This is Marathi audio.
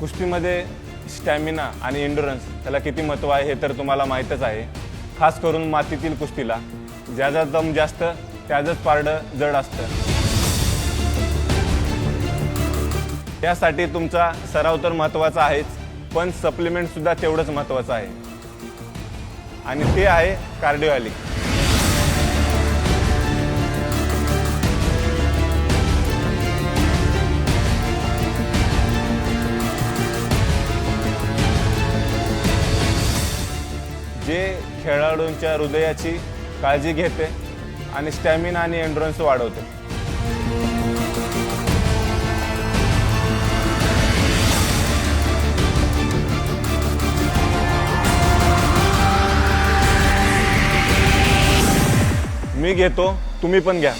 कुस्तीमध्ये स्टॅमिना आणि इंडुरन्स त्याला किती महत्त्व आहे हे तर तुम्हाला माहीतच आहे. खास करून मातीतील कुस्तीला. ज्याचा दम जास्त त्याचंच पारडं जड असतं. त्यासाठी तुमचा सराव तर महत्त्वाचा आहेच पण सप्लिमेंटसुद्धा तेवढंच महत्त्वाचं आहे. आणि ते आहे कार्डिओलिक जे खेळाडूंच्या हृदयाची काळजी घेते आणि स्टॅमिना आणि एन्ड्रन्स वाढवते. मी घेतो तुम्ही पण घ्या.